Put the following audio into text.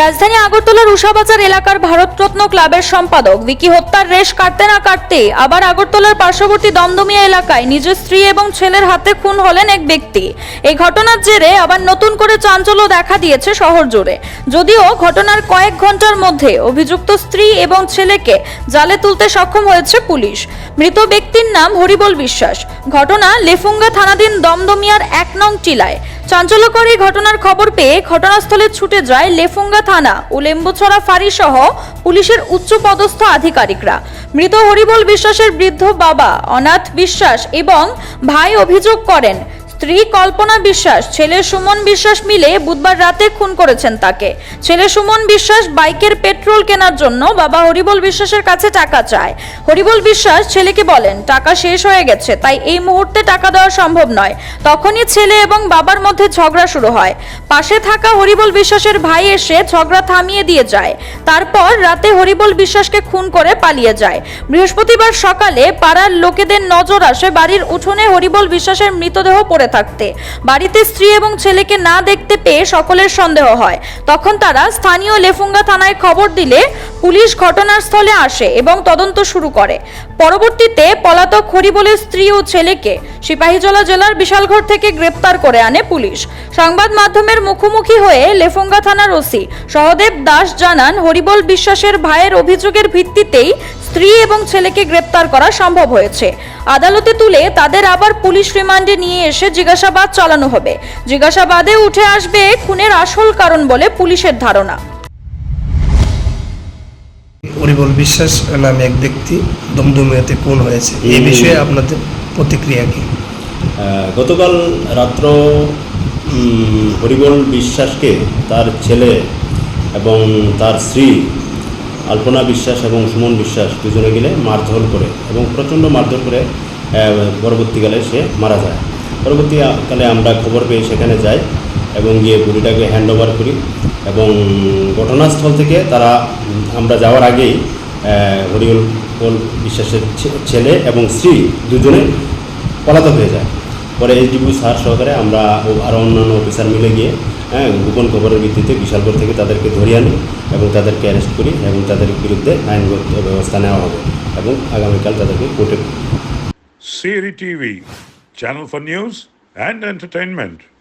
রাজধানী আগরতলার উষাবাজার এলাকার ভারতরত্ন ক্লাবের সম্পাদক ভিকি হত্যার রেশ কাটতে না কাটতে আবার আগরতলার পার্শ্ববর্তী দমদমিয়া এলাকায় নিজের স্ত্রী এবং ছেলের হাতে খুন হলেন এক ব্যক্তি। এই ঘটনার জেরে আবার নতুন করে চাঞ্চল্য দেখা দিয়েছে শহর জুড়ে। যদিও ঘটনার কয়েক ঘণ্টার মধ্যে অভিযুক্ত স্ত্রী এবং ছেলেকে জালে তুলতে সক্ষম হয়েছে পুলিশ। মৃত ব্যক্তির নাম হরিবল বিশ্বাস। ঘটনা লেফুঙ্গা থানাধীন দমদমিয়ার এক নং টিলায়। চাঞ্চল্যকর এই ঘটনার খবর পেয়ে ঘটনাস্থলে ছুটে যায় লেফুঙ্গা থানা ও লেম্বুছড়া ফাঁড়ি সহ পুলিশের উচ্চ পদস্থ আধিকারিকরা। মৃত হরিবল বিশ্বাসের বৃদ্ধ বাবা অনাথ বিশ্বাস এবং ভাই অভিযোগ করেন স্ত্রী কল্পনা বিশ্বাস, ছেলে সুমন বিশ্বাস মিলে বুধবার রাতে খুন করেছেন তাকে। ছেলে সুমন বিশ্বাস বাইকের পেট্রোল কেনার জন্য বাবা হরিবল বিশ্বাসের কাছে টাকা চায়। হরিবল বিশ্বাস ছেলেকে বলেন, টাকা শেষ হয়ে গেছে, তাই এই মুহূর্তে টাকা দেওয়া সম্ভব নয়। তখনই ছেলে এবং বাবার মধ্যে ঝগড়া শুরু হয়। পাশে থাকা হরিবল বিশ্বাসের ভাই এসে ঝগড়া থামিয়ে দিয়ে যায়। তারপর রাতে হরিবল বিশ্বাসকে খুন করে পালিয়ে যায়। বৃহস্পতিবার সকালে পাড়ার লোকেদের নজর আসে বাড়ির উঠোনে হরিবল বিশ্বাসের মৃতদেহ পড়ে থাকতে। বাড়িতে স্ত্রী এবং ছেলেকে না দেখতে পেয়ে সকলের সন্দেহ হয়। তখন তারা স্থানীয় লেফুঙ্গা থানায় খবর দিলে পুলিশ ঘটনার স্থলে আসে এবং তদন্ত শুরু করে। পরবর্তীতে পলাতক হরিবলের স্ত্রী ও ছেলেকে সিপাহীজলা জেলার বিশালগড় থেকে গ্রেপ্তার করে আনে পুলিশ। সংবাদ মাধ্যমের মুখোমুখি হয়ে লেফুঙ্গা থানার ওসি সহদেব দাস জানান, হরিবল বিশ্বাসের ভাইয়ের অভিযোগের ভিত্তিতেই স্ত্রী এবং ছেলেকে গ্রেপ্তার করা সম্ভব হয়েছে। আদালতে তুলে তাদের আবার পুলিশ রিমান্ডে নিয়ে এসে জিজ্ঞাসাবাদ চালানো হবে। জিজ্ঞাসাবাদে উঠে আসবে খুনের আসল কারণ বলে পুলিশের ধারণা। অরিবল বিশ্বাস নামে এক ব্যক্তি দমদমিয়াতে খুন হয়েছে। এই বিষয়ে আপনাদের প্রতিক্রিয়া কি? গতকাল রাত্র হরিবল বিশ্বাসকে তার ছেলে এবং তার স্ত্রী আলপনা বিশ্বাস এবং সুমন বিশ্বাস দুজনে গেলে মারধর করে এবং প্রচণ্ড মারধর করে পরবর্তীকালে সে মারা যায়। পরবর্তীকালে আমরা খবর পেয়ে সেখানে যাই এবং গিয়ে বুড়িটাকে হ্যান্ড ওভার করি এবং ঘটনাস্থল থেকে তারা, আমরা যাওয়ার আগেই বল বিশ্বাসের ছেলে এবং স্ত্রী দুজনে পলাতক হয়ে যায়। পরে এইচডিবি স্যার সহকারে আমরা আরও অন্যান্য অফিসার মিলে গিয়ে হ্যাঁ গোপন খবরের ভিত্তিতে বিশালগড় থেকে তাদেরকে ধরিয়ে আনি এবং তাদেরকে অ্যারেস্ট করি এবং তাদের বিরুদ্ধে আইনগত ব্যবস্থা নেওয়া হবে এবং আগামীকাল তাদেরকে কোর্টে সিরি TV, channel for news and entertainment.